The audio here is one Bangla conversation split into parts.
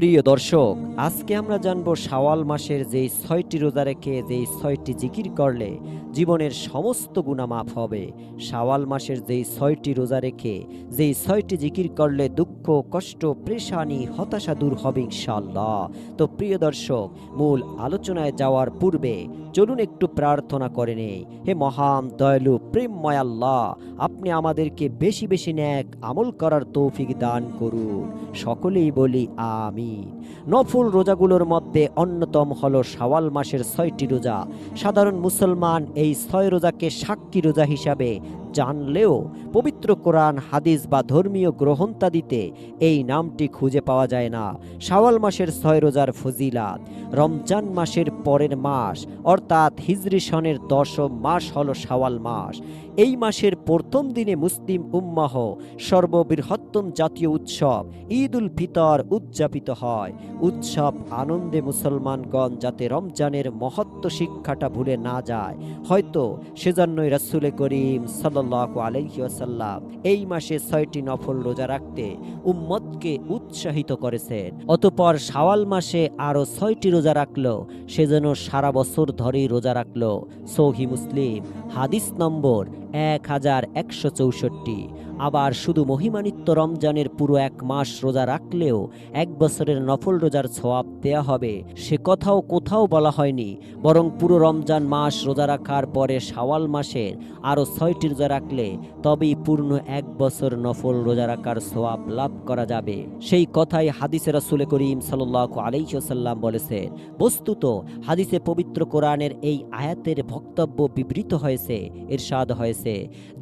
প্রিয় দর্শক, আজকে আমরা জানব শাওয়াল মাসের যেই ছয়টি রোজা রেখে, যেই ছয়টি জিকির করলে জীবনের সমস্ত গুণা মাফ হবে। শাওয়াল মাসের যেই ছয়টি রোজা রেখে, যেই ছয়টি জিকির করলে দুঃখ, কষ্ট প্রেশানি হতাশা দূর হবে ইনশাল্লাহ তো প্রিয় দর্শক, মূল আলোচনায় যাওয়ার পূর্বে চলুন একটু প্রার্থনা করে নেই। হে মহান, দয়ালু, প্রেমময় আল্লাহ, আপনি আমাদেরকে বেশি বেশি ন্যাক আমল করার তৌফিক দান করুন। সকলেই বলি আমিন। নফুল রোজাগুলোর মধ্যে অন্যতম হলো শাওয়াল মাসের ছয়টি রোজা। সাধারণ মুসলমান এই ছয় রোজাকে সাক্ষী রোজা হিসাবে জানলেও পবিত্র কোরআন, হাদিস বা ধর্মীয় গ্রহণতাদিতে এই নামটি খুঁজে পাওয়া যায় না। শাওয়াল মাসের ছয় রোজার ফজিলাত। রমজান মাসের পরের মাস, অর্থাৎ হিজরি সনের দশম মাস হল শাওয়াল মাস। এই মাসের প্রথম দিনে মুসলিম উম্মাহ সর্ববৃহত্তম জাতীয় উৎসব ঈদ উল ফিতর উদযাপিত হয়। উৎসব আনন্দে মুসলমানগণ যাতে রমজানের মহত্ব শিক্ষাটা ভুলে না যায়। হয়তো সেজন্যই রাসুলে করিম সাল্লাহ আলহিউসাল্লাম এই মাসে ছয়টি নফল রোজা রাখতে উম্মতকে উৎসাহিত করেছেন। অতপর শাওয়াল মাসে আরও ছয়টি রোজা রাখল সেজন্য সারা বছর ধরেই রোজা রাখল সৌহি মুসলিম হাদিস নম্বর এক হাজার একশো চৌষট্টি। আবার শুধু মহিমানিত্য রমজানের পুরো এক মাস রোজা রাখলেও এক বছরের নফল রোজার ছোয়াব দেয়া হবে। সে কথাও কোথাও বলা হয়নি, বরং পুরো রমজান মাস রোজা রাখার পরে শাওয়াল মাসের আরও ছয়টি রোজা রাখলে তবেই পূর্ণ এক বছর নফল রোজা রাখার সোয়াব লাভ করা যাবে। সেই কথাই হাদিসে রাসুল করিম সাল্লাহ আলাইসাল্লাম বলেছেন, বস্তুত হাদিসে পবিত্র কোরআনের এই আয়াতের বক্তব্য বিবৃত হয়েছে, ইরশাদ হয়েছে,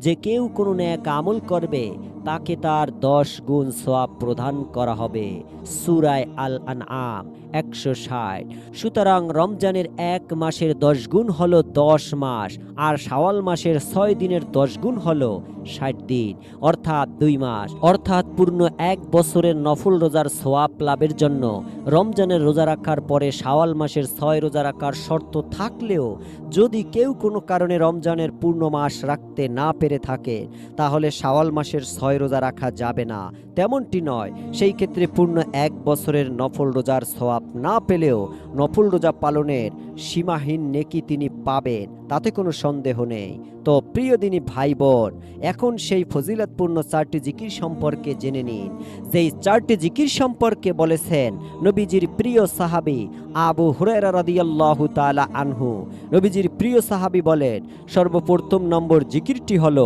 যে কেউ কোনো ন্যাক আমল করবে তাকে তার দশ গুণ সোয়াব প্রদান করা হবে। সুরায় আল আনআম একশো ষাট। সুতরাং রমজানের এক মাসের দশ গুণ হলো দশ মাস, আর শাওয়াল মাসের ছয় দিনের দশ গুণ হলো ষাট দিন, অর্থাৎ দুই মাস। অর্থাৎ পূর্ণ এক বছরের নফল রোজার সোয়াব লাভের জন্য রমজানের রোজা রাখার পরে শাওয়াল মাসের ছয় রোজা রাখার শর্ত থাকলেও যদি কেউ কোনো কারণে রমজানের পূর্ণ মাস রাখতে না পেরে থাকে, তাহলে শাওয়াল মাসের ছয় রোজা রাখা যাবে না। তেমনটি নয়, সেই ক্ষেত্রে পূর্ণ এক বছরের নফল রোজার সোয়াব না পেলেও নফল রোজা পালনের সীমাহীন নেকি তিনি পাবেন। তাতে কোনো সন্দেহ নেই। তো প্রিয় দিনী ভাই বোন এখন সেই ফজিলতপূর্ণ চারটি জিকির সম্পর্কে জেনে নিন। যেই চারটি জিকির সম্পর্কে বলেছেন নবীজির প্রিয় সাহাবি আবু হুরায়রা রাদিয়াল্লাহু তাআলা আনহু। নবীজির প্রিয় সাহাবি বলেন, সর্বপ্রথম নম্বর জিকিরটি হল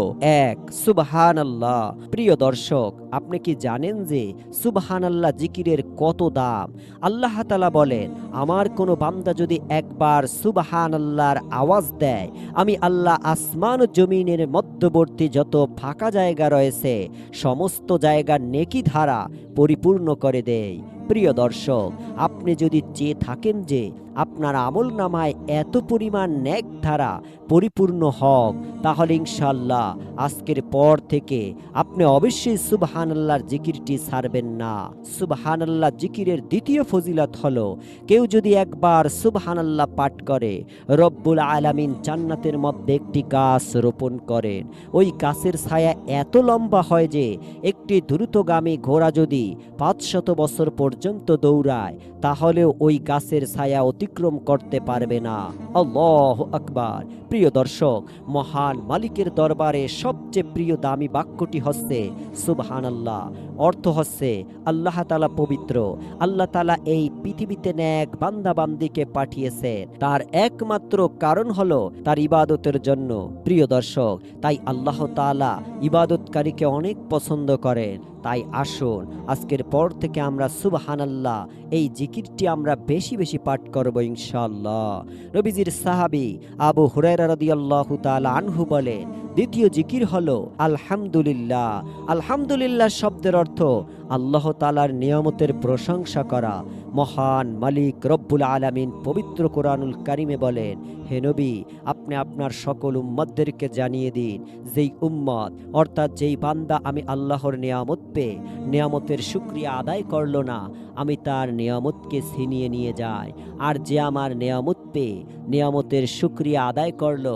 এক সুবহান আল্লাহ প্রিয় দর্শক, আপনি কি জানেন যে সুবহান আল্লাহ জিকিরের কত দাম? আল্লাহ তালা বলেন, আমার কোনো বান্দা যদি একবার সুবহান আল্লাহর আওয়াজ দেয় আমি আল্লাহ আসমান জমিনের মধ্যবর্তী যত ফাঁকা জায়গা রয়েছে সমস্ত জায়গার নেকি ধারা পরিপূর্ণ করে দেয়। প্রিয় দর্শক, আপনি যদি চেয়ে থাকেন যে আপনার আমল নামায় এত পরিমাণ ন্যাক ধারা পরিপূর্ণ হক, তাহলে ইনশাল্লাহ আজকের পর থেকে আপনি অবশ্যই সুবহানাল্লাহর জিকিরটি ছাড়বেন না। সুবহানাল্লাহ জিকিরের দ্বিতীয় ফজিলত হলো, কেউ যদি একবার সুবহানাল্লাহ পাঠ করে, রব্বুল আলামিন জান্নাতের মধ্যে একটি গাছ রোপণ করেন। ওই গাছের ছায়া এত লম্বা হয় যে একটি দ্রুতগামী ঘোড়া যদি পাঁচশত বছর পর্যন্ত দৌড়ায়, তাহলেও ওই গাছের ছায়া অতিক্রম করতে পারবে না। আল্লাহ আকবার। প্রিয় দর্শক, মহান মালিকের দরবারে সবচেয়ে প্রিয় দামি বাক্যটি হচ্ছে সুবহান আল্লাহ অর্থ হচ্ছে আল্লাহ তালা পবিত্র। আল্লাহ তালা এই পৃথিবীতে ন্যাক বান্দা বান্দিকে পাঠিয়েছে তার একমাত্র কারণ হলো তার ইবাদতের জন্য। প্রিয় দর্শক, তাই আল্লাহ তালা ইবাদতকারীকে অনেক পছন্দ করেন। তাই আসুন, আজকের পর থেকে আমরা সুবহানাল্লাহ, এই জিকিরটি আমরা বেশি বেশি পাঠ করব ইনশাল্লাহ নবীজির সাহাবি আবু হুরাইরা রাদিয়াল্লাহু তাআলা আনহু বলেন, দ্বিতীয় জিকির হলো আলহামদুলিল্লাহ। আলহামদুলিল্লাহ শব্দের অর্থ আল্লাহ তালার নিয়ামতের প্রশংসা করা। মহান মালিক রব্বুল আলামিন পবিত্র কোরআনুল কারিমে বলেন, হে নবী, আপনি আপনার সকল উম্মতদেরকে জানিয়ে দিন, যেই উম্মত, অর্থাৎ যেই বান্দা আমি আল্লাহর নিয়ামত পেয়ে, নিয়ামতের শুক্রিয়া আদায় করল না, আমি তার নিয়ামতকে ছিনিয়ে নিয়ে যাই। আর যে আমার নিয়ামত পেয়ে, নিয়ামতের শুক্রিয়া আদায় করল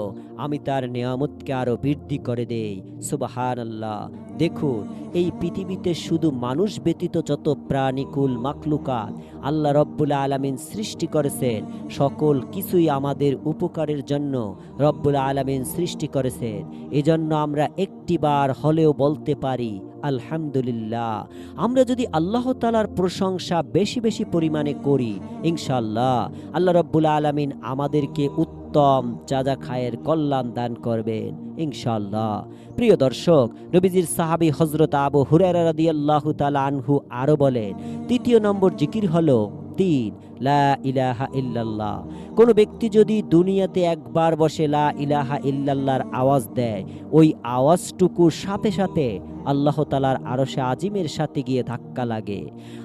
আমি তার নিয়ামতকে আরও বৃদ্ধি করে দেই। সুবাহান আল্লাহ দেখুন, এই পৃথিবীতে শুধু মানুষ ব্যতীত যত প্রাণীকুল মাকলুকাত আল্লাহ রব্বুল আলমিন সৃষ্টি করেছেন, সকল কিছুই আমাদের উপকারের জন্য রব্বুল আলমিন সৃষ্টি করেছেন। এজন্য আমরা একটিবার হলেও বলতে পারি আলহামদুলিল্লাহ। আমরা যদি আল্লাহ তালার প্রশংসা বেশি বেশি পরিমাণে করি ইনশাল্লাহ আল্লাহ রব্বুল আলমিন আমাদেরকে উত্তম চাঁদা খায়ের কল্যাণ দান করবেন ইনশাল্লাহ প্রিয় দর্শক রবিজির সাহাবি হজরত আবু হুরারা দিয়াল্লাহ তালা আনহু আরও বলেন, তৃতীয় নম্বর জিকির হলো তিন লা ইলাহা ইল্লাল্লাহ। কোনো ব্যক্তি যদি দুনিয়াতে একবার বসে লা ইলাহা ইল্লাল্লাহর আওয়াজ দেয়, ওই আওয়াজটুকুর সাথে সাথে আল্লাহ তালার আরশে আজিমের সাথে গিয়ে ধাক্কা লাগে।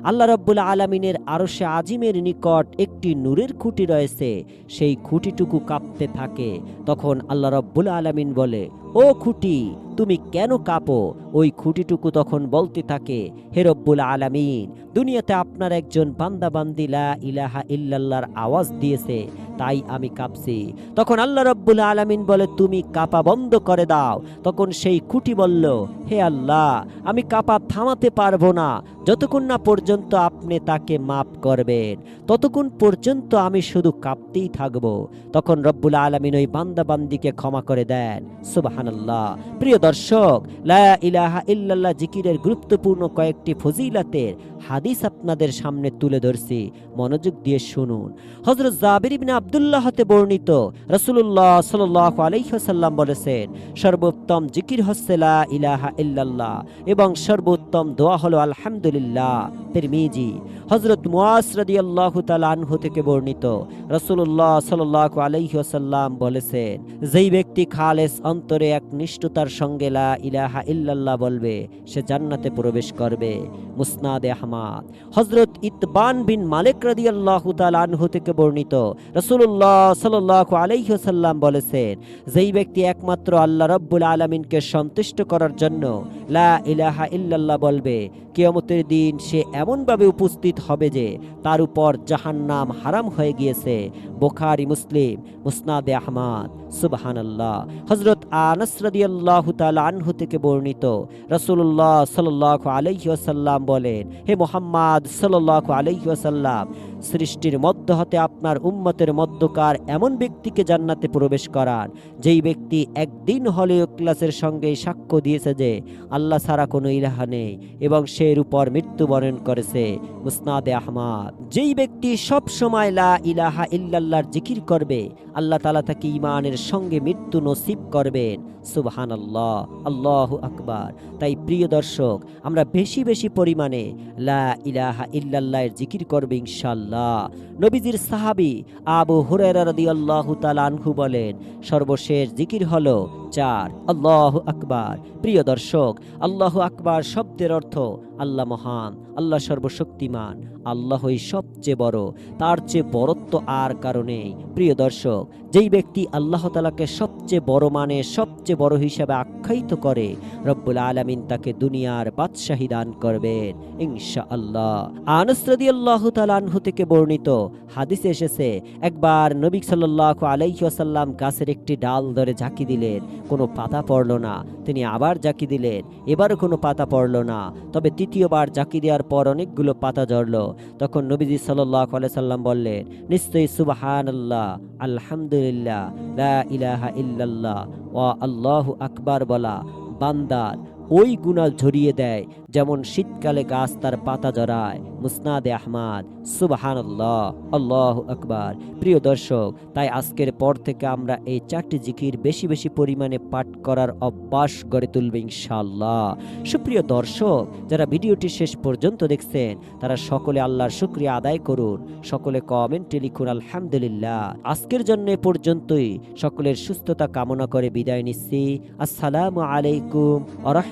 আল্লাহ রব্বুল আলমিনের আরশে আজিমের নিকট একটি নূরের খুঁটি রয়েছে, সেই খুঁটিটুকু কাঁপতে থাকে। তখন আল্লাহ রব্বুল আলমিন বলে, ও খুঁটি, তুমি কেন কাঁপো? ওই খুঁটিটুকু তখন বলতে থাকে, হে রব্বুল আলামিন দুনিয়াতে আপনার একজন বান্দাবান্দিলা ইলাহা ইল্লাল্লাহর আওয়াজ দিয়েছে, তাই আমি কাঁপছি। তখন আল্লাহ রব্বুল আলামিন বলে, তুমি কাপা বন্ধ করে দাও। তখন সেই খুঁটি বলল, হে আল্লাহ, আমি কাপা থামাতে পারব না। যতক্ষণ না পর্যন্ত আপনি তাকে মাফ করবেন, ততক্ষণ পর্যন্ত আমি শুধু কাঁপতেই থাকব। তখন রব্বুল আলমিন ওই বান্দা বান্দিকে ক্ষমা করে দেন। সুবাহানাল্লাহ। প্রিয় দর্শক, লা ইলাহা জিকিরের গুরুত্বপূর্ণ কয়েকটি ফজিলাতের হাদিস আপনাদের সামনে তুলে ধরছি। মনোযোগ দিয়ে শুনুন। হজরত জাবির ইবনে আব্দুল্লাহ হতে বর্ণিত রসুল্লাহ সাল্লাহ আলাইসাল্লাম বলেছেন, সর্বোত্তম জিকির হচ্ছে ইলাহা ইল্লাল্লাহ এবং সর্বোত্তম দোয়া হলো আলহামদুলিল্লাহ। তিরমিজি হজরত মুয়াস রাদিয়াল্লাহু তাআলা আনহু থেকে বর্ণিত। রসুল্লাহ সাল্লাহ আলাইসাল্লাম বলেছেন, যেই ব্যক্তি খালেস অন্তরে এক নিষ্ঠতার সঙ্গে লা ইলাহা ইল্লাল্লাহ বলবে, সে জান্নাতে প্রবেশ করবে। মুসনাদ আহমাদ। হজরত ইতবান বিন মালিক রাদিয়াল্লাহু তাআলা আনহু থেকে বর্ণিত। রসুল্লাহ সাল্লাহ আলাইসাল্লাম বলেছেন, যেই ব্যক্তি একমাত্র আল্লাহ রব্বুল আলমিনকে সন্তুষ্ট করার জন্য লা ইলাহা ইল্লাল্লাহ বলবে কিয়মতের দিন সে এমনভাবে উপস্থিত হবে যে তার উপর জাহান নাম হারাম হয়ে গিয়েছে। বোখারি, মুসলিম, মুসনাদে আহমাদ। সুবহানাল্লাহ। হজরত আনসরদিয়াল্লাহ তাল আনহু থেকে বর্ণিত রসুল্লাহ সাল্লাহ আলহ্লাম বলেন, হে মোহাম্মদ সাল্লাহ আলাইহি ওয়াসাল্লাম সৃষ্টির মধ্য হতে আপনার উম্মতের মধ্যকার এমন ব্যক্তিকে জান্নাতে প্রবেশ করান, যেই ব্যক্তি একদিন হলেও ক্লাসের সঙ্গে সাক্ষ্য দিয়েছে যে আল্লাহ ছাড়া কোনো ইলাহা নেই এবং সে এর উপর মৃত্যুবরণ করেছে। মুসনাদে আহমাদ। যেই ব্যক্তি সব সময় লা ইলাহা ইল্লাল্লাহর জিকির করবে, আল্লাহ তালা তাকে ইমানের সঙ্গে মৃত্যু নসিব করবেন। সুবহান আল্লাহ আল্লাহ আকবার। তাই প্রিয় দর্শক, আমরা বেশি বেশি পরিমাণে লা ইলাহা ইল্লাল্লাহের জিকির করবে ইনশাল্লাহ। নবীজির সাহাবি আবু হুরের রদি আল্লাহ তালানহু বলেন সর্বশেষ জিকির হলো চার। আল্লাহ আকবার। প্রিয় দর্শক, আল্লাহ আকবার শব্দের অর্থ আল্লাহ মহান, আল্লাহ সর্বশক্তিমান, আল্লাহই সবচেয়ে বড়, তার চেয়ে বড়ত্ব আর কারণে প্রিয় দর্শক, যেই ব্যক্তি আল্লাহ তালাকে সবচেয়ে বড় মানে সবচেয়ে বড় হিসাবে আখ্যায়িত করে, রব্বুল আলমিন তাকে দুনিয়ার বাদশাহী দান করবেন ইনশা আল্লাহ আনসরদি আল্লাহ তালানহু থেকে বর্ণিত হাদিসে এসেছে, একবার নবী সাল্লাহ আলাইসাল্লাম গাছের একটি ডাল ধরে ঝাঁকি দিলেন কোনো পাতা পড়ল না। তিনি আবার জাকি দিলেন, এবারও কোনো পাতা পড়ল না। তবে তৃতীয়বার জাকি দেওয়ার পর অনেকগুলো পাতা জড়ল তখন নবীজি সাল্লাহ সাল্লাম বললেন, নিশ্চয়ই সুবাহান আল্লাহ আলহামদুলিল্লাহ ইলাহা ইল্লাল্লাহ ও আল্লাহ আকবার বলা বান্দার ওই গুণা ঝরিয়ে দেয়, যেমন শীতকালে গাছ তার পাতা জড়ায় মুসনাদে আহমাদ সুবাহান আল্লাহ আকবার। প্রিয় দর্শক, তাই আজকের পর থেকে আমরা এই চারটি জিকির বেশি বেশি পরিমাণে পাঠ করার অভ্যাস গড়ে তুলবে ইনশাল্লাহ সুপ্রিয় দর্শক, যারা ভিডিওটি শেষ পর্যন্ত দেখছেন, তারা সকলে আল্লাহর শুক্রিয়া আদায় করুন। সকলে কমেন্টে লিখুন, আলহামদুলিল্লাহ। আজকের জন্য পর্যন্তই। সকলের সুস্থতা কামনা করে বিদায় নিচ্ছি। আসসালামু আলাইকুম আ